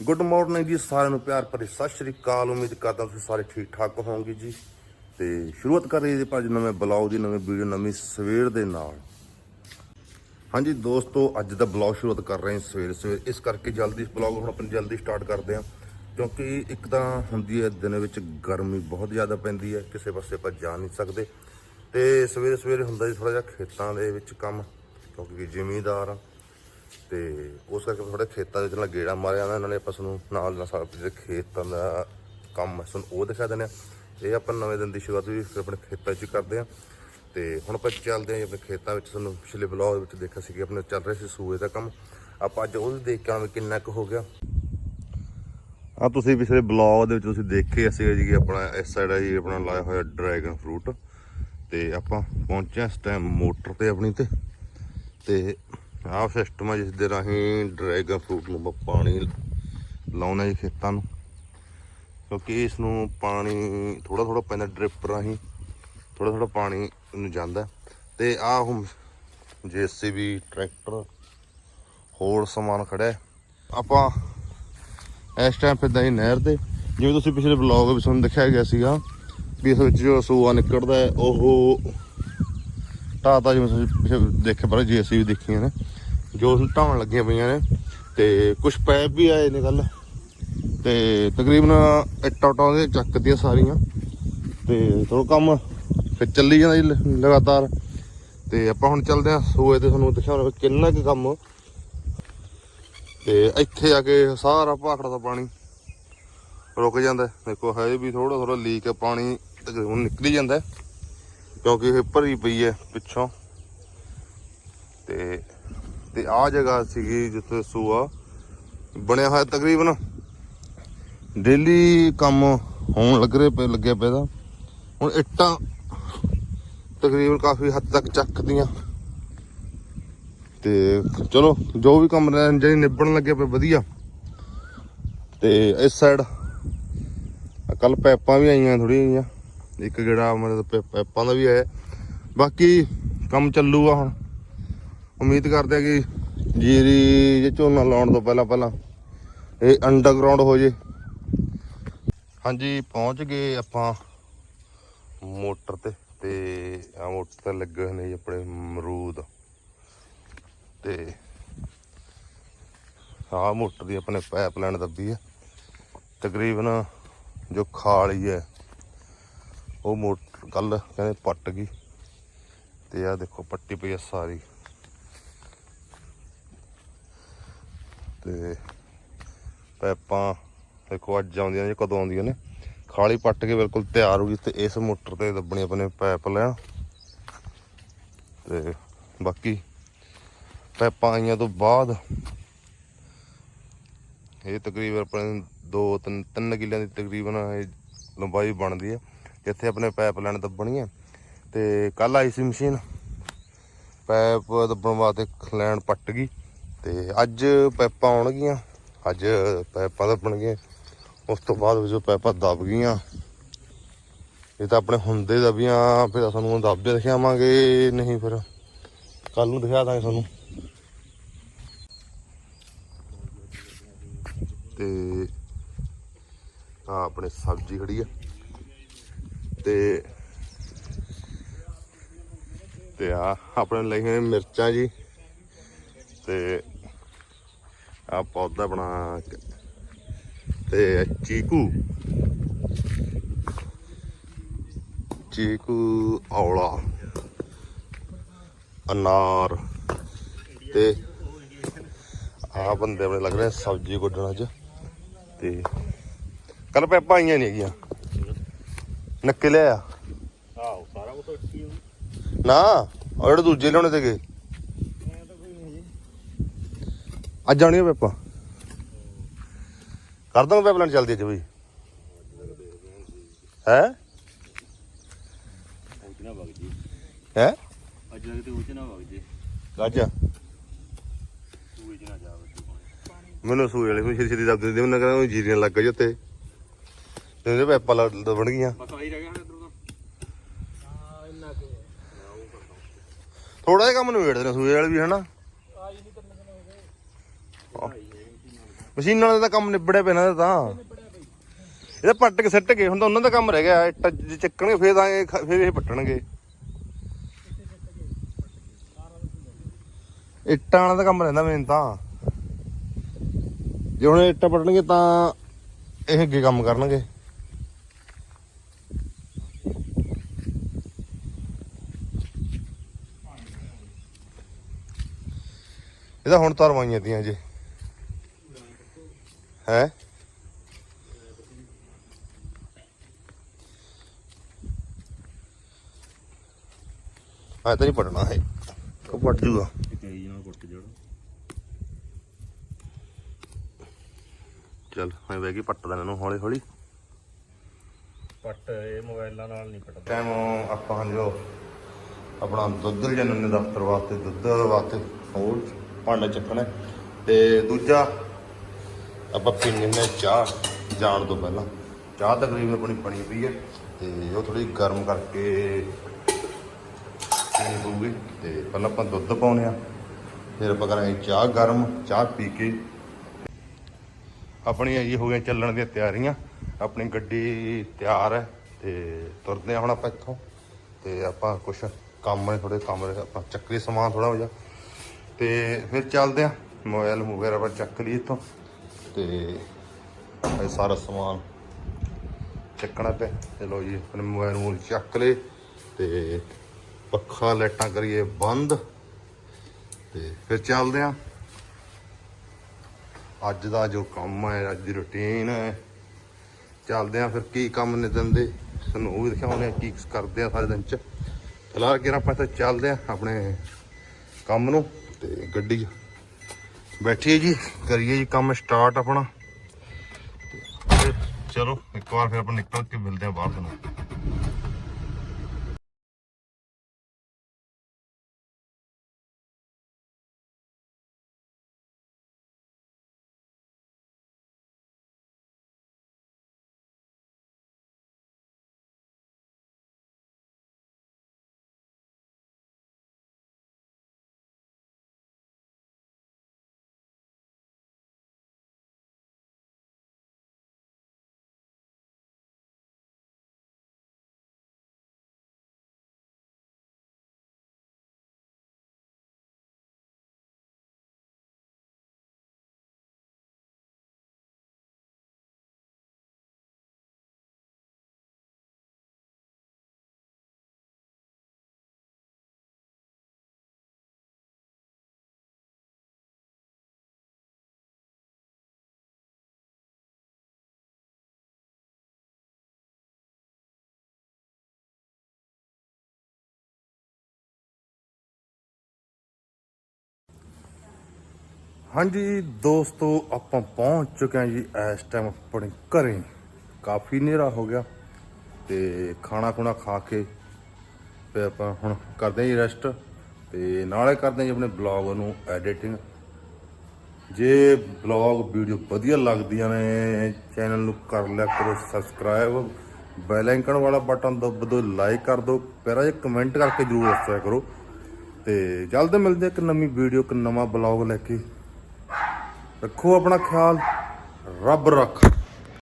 Good morning ਜੀ, ਸਾਰਿਆਂ ਨੂੰ ਪਿਆਰ ਭਰੀ ਸਤਿ ਸ਼੍ਰੀ ਅਕਾਲ। ਉਮੀਦ ਕਰਦਾ ਤੁਸੀਂ ਸਾਰੇ ਠੀਕ ਠਾਕ ਹੋਵੋਗੇ ਜੀ। ਤੇ ਸ਼ੁਰੂਆਤ ਕਰ ਰਹੀ ਜੀ ਭਾਜੀ ਨਵੇਂ ਬਲੌਗ ਦੀ, ਨਵੀਂ ਵੀਡੀਓ, ਨਵੀਂ ਸਵੇਰ ਦੇ ਨਾਲ। ਹਾਂਜੀ ਦੋਸਤੋ, ਅੱਜ ਦਾ ਬਲੌਗ ਸ਼ੁਰੂਆਤ ਕਰ ਰਹੇ ਹਾਂ ਸਵੇਰ ਸਵੇਰ। ਇਸ ਕਰਕੇ ਜਲਦੀ ਬਲੌਗ ਹੁਣ ਆਪਾਂ ਜਲਦੀ ਸਟਾਰਟ ਕਰਦੇ ਹਾਂ। ਕਿਉਂਕਿ ਇੱਕ ਤਾਂ ਹੁੰਦੀ ਹੈ, ਦਿਨ ਵਿੱਚ ਗਰਮੀ ਬਹੁਤ ਜ਼ਿਆਦਾ ਪੈਂਦੀ ਹੈ, ਕਿਸੇ ਪਾਸੇ ਆਪਾਂ ਜਾ ਨਹੀਂ ਸਕਦੇ। ਤੇ ਸਵੇਰੇ ਸਵੇਰੇ ਹੁੰਦਾ ਜੀ ਥੋੜਾ ਜਿਹਾ ਖੇਤਾਂ ਦੇ ਵਿੱਚ ਕੰਮ, ਕਿਉਂਕਿ ਜ਼ਿਮੀਂਦਾਰ ਆ। ਤੇ ਉਸ ਕਰਕੇ ਥੋੜੇ ਖੇਤਾਂ ਦੇ ਵਿੱਚ ਨਾਲ ਗੇੜਾ ਮਾਰਿਆ ਜਾਂਦਾ ਇਹਨਾਂ ਨੇ ਆਪਾਂ ਤੁਹਾਨੂੰ ਨਾਲ ਨਾਲ ਸਾਰੇ ਜਿਹੜੇ ਖੇਤਾਂ ਦਾ ਕੰਮ ਹੈ ਤੁਹਾਨੂੰ ਉਹ ਦਿਖਾ ਦਿੰਦੇ ਆ। ਇਹ ਆਪਾਂ ਨਵੇਂ ਦਿਨ ਦੀ ਸ਼ੁਰੂਆਤ ਵੀ ਆਪਣੇ ਖੇਤਾਂ 'ਚ ਹੀ ਕਰਦੇ ਆ। ਤੇ ਹੁਣ ਆਪਾਂ ਚੱਲਦੇ ਹਾਂ ਜੀ ਆਪਣੇ ਖੇਤਾਂ ਵਿੱਚ ਤੁਹਾਨੂੰ ਪਿਛਲੇ ਬਲੌਗ ਵਿੱਚ ਦੇਖਿਆ ਸੀ ਕਿ ਆਪਣੇ ਚੱਲ ਰਿਹਾ ਸੀ ਸੂਏ ਦਾ ਕੰਮ। ਆਪਾਂ ਅੱਜ ਉਹ ਵੀ ਦੇਖ ਕੇ ਆਵਾਂਗੇ ਕਿੰਨਾ ਕੁ ਹੋ ਗਿਆ। ਆ ਤੁਸੀਂ ਪਿਛਲੇ ਬਲੌਗ ਦੇ ਵਿੱਚ ਤੁਸੀਂ ਦੇਖੇ ਅਸੀਂ ਜੀ ਆਪਣਾ ਇਸ ਸਾਈਡ ਹੈ ਜੀ, ਆਪਣਾ ਲਾਇਆ ਹੋਇਆ ਡਰੈਗਨ ਫਰੂਟ ਤੇ ਆਪਾਂ ਪਹੁੰਚੇ ਹਾਂ ਇਸ ਟਾਈਮ ਮੋਟਰ ਤੇ ਆਪਣੀ ਤੇ। ਤੇ ਆਹ ਸਿਸਟਮ ਹੈ ਜਿਸ ਦੇ ਰਾਹੀਂ ਡਰੈਗਨ ਫਰੂਟ ਨੂੰ ਪਾਣੀ ਲਾਉਣਾ ਜੀ ਖੇਤਾਂ ਨੂੰ। ਕਿਉਂਕਿ ਇਸ ਨੂੰ ਪਾਣੀ ਥੋੜਾ ਥੋੜਾ ਪੈਂਦਾ ਡ੍ਰਿਪ ਰਾਹੀਂ ਥੋੜਾ ਥੋੜਾ ਪਾਣੀ ਨੂੰ ਜਾਂਦਾ। ਤੇ ਆਹ ਹੁਣ ਜੀਸੀਬੀ, ਟਰੈਕਟਰ, ਹੋਰ ਸਮਾਨ ਖੜਾ ਆਪਾਂ ਇਸ ਟਾਈਮ ਫਿਰਦਾ ਹੀ ਨਹਿਰ ਤੇ, ਜਿਵੇਂ ਤੁਸੀਂ ਪਿਛਲੇ ਵਲੌਗ ਵਿੱਚ ਤੁਹਾਨੂੰ ਦਿਖਾਇਆ ਗਿਆ ਸੀਗਾ ਵੀ ਇਸ ਵਿੱਚ ਜੋ ਸੂਆ ਨਿਕਲਦਾ ਹੈ, ਉਹ ਢਾਤਾ ਜਿਵੇਂ ਤੁਸੀਂ ਪਿਛੇ ਦੇਖੇ ਪਰ ਜੀਸੀਬੀ ਦੇਖੀਆਂ ਨੇ। ਜੋ ਢਾਉਣ ਲੱਗੀਆਂ ਪਈਆਂ ਨੇ। ਤੇ ਕੁਝ ਪੈਪ ਵੀ ਆਏ ਨੇ ਕੱਲ ਤੇ ਤਕਰੀਬਨ ਇੱਟਾਂ ਉੱਟਾਂ ਦੇ ਚੱਕਦੀਆਂ ਸਾਰੀਆਂ। ਤੇ ਥੋੜਾ ਕੰਮ ਫਿਰ ਚੱਲੀ ਜਾਂਦਾ ਜੀ ਲਗਾਤਾਰ। ਤੇ ਆਪਾਂ ਹੁਣ ਚੱਲਦੇ ਹਾਂ ਸੂਏ ਤੇ, ਤੁਹਾਨੂੰ ਦਿਖਾਉਣਾ ਵੀ ਕਿੰਨਾ ਕੁ ਕੰਮ। ਤੇ ਇੱਥੇ ਆ ਕੇ ਸਾਰਾ ਭਾਖੜਾ ਦਾ ਪਾਣੀ ਰੁਕ ਜਾਂਦਾ। ਦੇਖੋ, ਹਜੇ ਵੀ ਥੋੜਾ ਥੋੜਾ ਲੀਕ ਪਾਣੀ ਤਕਰੀਬਨ ਨਿਕਲੀ ਜਾਂਦਾ। ਕਿਉਂਕਿ ਇਹ ਭਰੀ ਪਈ ਹੈ ਪਿੱਛੋਂ। ਤੇ ਤੇ ਆਹ ਜਗ੍ਹਾ ਸੀਗੀ ਜਿੱਥੇ ਸੂਆ ਬਣਿਆ ਹੋਇਆ ਤਕਰੀਬਨ। ਡੇਲੀ ਕੰਮ ਹੋਣ ਲੱਗ ਰਹੇ ਪਏ ਲੱਗਿਆ ਪਿਆ ਦਾ। ਹੁਣ ਇੱਟਾਂ ਤਕਰੀਬਨ ਕਾਫੀ ਹੱਦ ਤੱਕ ਚੱਕਦੀਆਂ। ਤੇ ਚਲੋ, ਜੋ ਵੀ ਕੰਮ ਰਹਿ ਜਿਹੜੀ ਨਿਬੜਨ ਲੱਗੇ ਪਏ, ਵਧੀਆ। ਤੇ ਇਸ ਸਾਈਡ ਕੱਲ ਪੈਪਾਂ ਵੀ ਆਈਆਂ ਥੋੜੀਆਂ ਜਿਹੀਆਂ। ਇੱਕ ਗੇੜਾ ਮਤਲਬ ਪੈ- ਪੈਪਾਂ ਦਾ ਵੀ ਆਇਆ। ਬਾਕੀ ਕੰਮ ਚੱਲੂਗਾ ਹੁਣ। ਉਮੀਦ ਕਰਦੇ ਆ ਕਿ ਜੀਰੀ ਜੇ ਝੋਨਾ ਲਾਉਣ ਤੋਂ ਪਹਿਲਾਂ ਪਹਿਲਾਂ ਇਹ ਅੰਡਰਗਰਾਉਂਡ ਹੋ ਜੇ। ਹਾਂਜੀ, ਪਹੁੰਚ ਗਏ ਆਪਾਂ ਮੋਟਰ ਤੇ ਤੇ ਆ ਮੋਟਰ ਤੇ ਲੱਗੇ ਹੋਏ ਨੇ ਜੀ ਆਪਣੇ ਮਰੂਦ ਤੇ ਆ ਮੋਟਰ ਦੀ ਆਪਣੇ ਪਾਈਪਲਾਈਨ ਦੱਬੀ ਹੈ ਤਕਰੀਬਨ ਜੋ ਖਾਲੀ ਹੈ, ਉਹ ਮੋਟਰ ਕੱਲ ਕਹਿੰਦੇ ਪੱਟ ਗਈ। ਤੇ ਆ ਦੇਖੋ, ਪੱਟੀ ਪਈ ਆ ਸਾਰੀ। ਤੇ ਪੈਪਾਂ ਦੇਖੋ ਅੱਜ ਆਉਂਦੀਆਂ ਨੇ, ਕਦੋਂ ਆਉਂਦੀਆਂ ਨੇ? ਖਾਲੀ ਪੱਟ ਕੇ ਬਿਲਕੁਲ ਤਿਆਰ ਹੋ ਗਈ ਤੇ ਇਸ ਮੋਟਰ ਤੇ ਦੱਬਣੀ ਆਪਣੇ ਪੈਪ ਲੈਣ ਤੇ ਬਾਕੀ ਪੈਪਾਂ ਆਈਆਂ ਤੋਂ ਬਾਅਦ ਇਹ ਤਕਰੀਬਨ ਆਪਣੇ 2 3 3 ਕਿੱਲਿਆਂ ਦੀ ਤਕਰੀਬਨ ਇਹ ਲੰਬਾਈ ਬਣਦੀ ਹੈ ਜਿੱਥੇ ਆਪਣੇ ਪੈਪ ਲੈਣ ਦੱਬਣੀ ਹੈ ਤੇ ਕੱਲ ਆਈ ਸੀ ਮਸ਼ੀਨ ਪੈਪ ਦੱਬਣ ਵਾਸਤੇ ਲੈਣ ਪੱਟ ਗਈ। ਤੇ ਅੱਜ ਪਾਈਪਾਂ ਆਉਣਗੀਆਂ। ਅੱਜ ਪੈਪਾਂ ਦੱਬਣਗੀਆਂ ਉਸ ਤੋਂ ਬਾਅਦ ਜੋ ਪਾਈਪਾਂ ਦੱਬ ਗਈਆਂ। ਇਹ ਤਾਂ ਆਪਣੇ ਹੁੰਦੇ ਦਬੀਆਂ, ਫਿਰ ਸਾਨੂੰ ਦੱਬਦੇ ਦਿਖਾਵਾਂਗੇ। ਨਹੀਂ ਫਿਰ ਕੱਲ ਨੂੰ ਦਿਖਾ ਦਾਂਗੇ ਤੁਹਾਨੂੰ। ਤੇ ਆ ਆਪਣੇ ਸਬਜ਼ੀ ਖੜੀ ਆ। ਤੇ ਤੇ ਆ ਆਪਣੇ ਲਈ ਹੋਏ ਮਿਰਚਾਂ ਜੀ। ਤੇ ਆ ਪੌਦਾ ਬਣਾ ਤੇ ਚੀਕੂ। ਚੀਕੂ ਔਲਾ। ਅਨਾਰ। ਤੇ ਆ ਬੰਦੇ ਆਪਣੇ ਲੱਗ ਰਹੇ ਸਬਜ਼ੀ ਗੁੱਡਣ ਅੱਜ। ਤੇ ਕੱਲ ਪੈਪਾਂ ਆਈਆਂ ਨਹੀਂ ਹੈਗੀਆਂ। ਨੱਕੇ ਲਿਆ ਆਹੋ ਸਾਰਾ ਕੁਝ ਹੋ ਨਾ ਉਹ ਜਿਹੜੇ ਦੂਜੇ ਲਿਆਉਣੇ ਤੇਗੇ ਅੱਜ ਆਉਣੀ ਆ ਪੈਪਾਂ ਕਰ ਦਾਂਗੇ ਪੈਪਲਾਈਨ ਚੱਲਦੀ ਅੱਜ ਬਈ। ਹੈ? ਉਹ ਚ ਨਾ ਵਗ ਜੀ ਹੈ? ਅੱਜ ਲੱਗਦੇ ਉਹ ਚ ਨਾ ਵਗ ਜੇ ਗੱਜ ਸੂਏ ਚ ਨਾ ਜਾਵੇ ਮੈਨੂੰ ਸੂਏ ਵਾਲੇ ਨੂੰ ਛੇਤੀ ਛੇਤੀ ਦੱਬ ਦਿੰਦੇ ਉਹਨਾਂ ਕਹਿੰਦਾ ਉਹ ਜੀਰੀਆਂ ਲੱਗ ਗਈ ਉੱਤੇ। ਤੇ ਉਹਦੇ ਪੈਪਾਂ ਬਣ ਗਈਆਂ। ਬਸ ਆਹੀ ਰਹਿ ਗਿਆ ਹੁਣ ਇਧਰ ਥੋੜਾ ਜਿਹਾ ਕੰਮ ਨਿਬੇੜਦੇ ਨੇ ਸੂਏ ਵਾਲੇ ਵੀ, ਹਨਾ? ਮਸ਼ੀਨਾਂ ਦਾ ਤਾਂ ਕੰਮ ਨਿਬੜਿਆ ਪਿਆ ਇਹਨਾਂ ਦਾ ਤਾਂ। ਇਹਦਾ ਪੱਟ ਕੇ ਸਿੱਟ ਗਏ ਹੁਣ ਤਾਂ ਉਹਨਾਂ ਦਾ ਕੰਮ ਰਹਿ ਗਿਆ। ਇੱਟ ਜੇ ਚੱਕਣਗੇ, ਫੇਰ ਤਾਂ ਇਹ ਖ- ਫੇਰ ਇਹ ਪੱਟਣਗੇ। ਇੱਟਾਂ ਵਾਲਾ ਦਾ ਕੰਮ ਰਹਿੰਦਾ ਮੇਨ ਤਾਂ। ਜੇ ਹੁਣ ਇੱਟਾਂ ਪੱਟਣਗੇ ਤਾਂ ਇਹ ਅੱਗੇ ਕੰਮ ਕਰਨਗੇ। ਇਹਦਾ ਹੁਣ ਤਾਂ ਰਵਾਈਆਂ ਦੀਆਂ ਜੇ। ਹੈ। ਆ ਤਾਂ ਨਹੀਂ ਪੜਨਾ ਹੈ। ਕੋ ਪੜ ਜੂਗਾ। ਹੀ ਨਾਲ ਕੁੱਟ ਜੜ ਚੱਲ ਮੈਂ ਬਹਿ ਕੇ ਪੱਟ ਦੇਣਾ ਇਹਨੂੰ ਹੌਲੀ ਹੌਲੀ। ਪੱਟ ਇਹ ਮੋਬਾਈਲਾਂ ਨਾਲ ਨਹੀਂ ਪੱਟਦਾ। ਟਾਈਮ ਆਪਾਂ ਜੋ ਆਪਣਾ ਦੁੱਧ ਜਨਨ ਦੇ ਦਫ਼ਤਰ ਵਾਸਤੇ ਦੁੱਧ ਵਾਸਤੇ ਹੋਰ ਭਾਂਡਾ ਚੱਕਣਾ। ਤੇ ਦੂਜਾ ਆਪਾਂ ਪੀਣੇ ਨੇ ਚਾਹ, ਜਾਣ ਤੋਂ ਪਹਿਲਾਂ। ਚਾਹ ਤਕਰੀਬਨ ਆਪਣੀ ਬਣੀ ਪਈ ਹੈ ਤੇ ਉਹ ਥੋੜੀ ਗਰਮ ਕਰਕੇ ਪੀਣੀ ਪਊਗੀ ਤੇ ਪਹਿਲਾਂ ਆਪਾਂ ਦੁੱਧ ਪਾਉਣੇ ਆ ਫਿਰ ਆਪਾਂ ਕਰਾਂਗੇ ਚਾਹ ਗਰਮ, ਚਾਹ ਪੀ ਕੇ। ਆਪਣੀਆਂ ਜੀ ਹੋ ਗਈਆਂ ਚੱਲਣ ਦੀਆਂ ਤਿਆਰੀਆਂ, ਆਪਣੀ ਗੱਡੀ ਤਿਆਰ ਹੈ ਤੇ ਤੁਰਦੇ ਹਾਂ ਹੁਣ ਆਪਾਂ ਇੱਥੋਂ। ਤੇ ਆਪਾਂ ਕੁਝ ਕੰਮ ਨੇ ਥੋੜੇ ਕੰਮ ਨੇ, ਆਪਾਂ ਚੱਕਰੀ ਸਮਾਨ ਥੋੜਾ ਹੋ ਜਾ ਤੇ ਫਿਰ ਚੱਲਦੇ ਹਾਂ ਮੋਬਾਈਲ ਵਗੈਰਾ ਆਪਾਂ ਚੱਕ ਲਈ ਇੱਥੋਂ। ਤੇ ਇਹ ਸਾਰਾ ਸਮਾਨ ਚੱਕਣਾ ਪਿਆ। ਚਲੋ ਜੀ, ਆਪਣੇ ਮੋਬਾਈਲ ਮੂਲ ਚੱਕ ਲਏ ਤੇ ਪੱਖਾ ਲਾਈਟਾਂ ਕਰੀਏ ਬੰਦ ਤੇ ਫਿਰ ਚੱਲਦੇ ਹਾਂ ਅੱਜ ਦਾ ਜੋ ਕੰਮ ਹੈ, ਅੱਜ ਦੀ ਰੁਟੀਨ ਹੈ। ਚੱਲਦੇ ਆ ਫਿਰ ਕੀ ਕੰਮ ਨੇ ਦਿਨ ਦੇ, ਤੁਹਾਨੂੰ ਉਹ ਵੀ ਦਿਖਾਉਂਦੇ ਆ ਕੀ ਕਰਦੇ ਆ ਸਾਰੇ ਦਿਨ ਚ। ਫਿਲਹਾਲ ਕਿ ਆਪਾਂ ਇੱਥੇ ਚੱਲਦੇ ਆ ਆਪਣੇ ਕੰਮ ਨੂੰ ਤੇ ਗੱਡੀ 'ਚ ਬੈਠੀਏ ਜੀ, ਕਰੀਏ ਜੀ ਕੰਮ ਸਟਾਰਟ ਆਪਣਾ। ਚਲੋ, ਇੱਕ ਵਾਰ ਫਿਰ ਆਪਾਂ ਨਿਕਲ ਕੇ ਮਿਲਦੇ ਆ ਬਾਹਰ ਤੁਹਾਨੂੰ। ਹਾਂਜੀ ਦੋਸਤੋ, ਆਪਾਂ ਪਹੁੰਚ ਚੁੱਕੇ ਹਾਂ ਜੀ ਇਸ ਟਾਈਮ ਆਪਣੇ ਘਰੇ। ਕਾਫੀ ਹਨੇਰਾ ਹੋ ਗਿਆ ਤੇ ਖਾਣਾ ਖੁਣਾ ਖਾ ਕੇ ਤੇ ਆਪਾਂ ਹੁਣ ਕਰਦੇ ਹਾਂ ਜੀ ਰੈਸਟ ਤੇ ਨਾਲੇ ਕਰਦੇ ਹਾਂ ਜੀ ਆਪਣੇ ਬਲੌਗ ਨੂੰ ਐਡੀਟਿੰਗ ਜੇ ਬਲੌਗ ਵੀਡੀਓ ਵਧੀਆ ਲੱਗਦੀਆਂ ਨੇ ਚੈਨਲ ਨੂੰ ਕਰ ਲਿਆ ਕਰੋ ਸਬਸਕ੍ਰਾਈਬ ਬੈਲ ਆਈਕਨ ਵਾਲਾ ਬਟਨ ਦਬ ਦਿਓ ਲਾਈਕ ਕਰ ਦਿਓ, ਪਹਿਲਾਂ ਜੇ ਕਮੈਂਟ ਕਰਕੇ ਜਰੂਰ ਦੱਸਿਆ ਕਰੋ। ਤੇ ਜਲਦ ਮਿਲਦੇ ਇੱਕ ਨਵੀਂ ਵੀਡੀਓ ਇੱਕ ਨਵਾਂ ਬਲੌਗ ਲੈ ਕੇ। ਰੱਖੋ ਆਪਣਾ ਖਿਆਲ ਰੱਬ ਰੱਖ।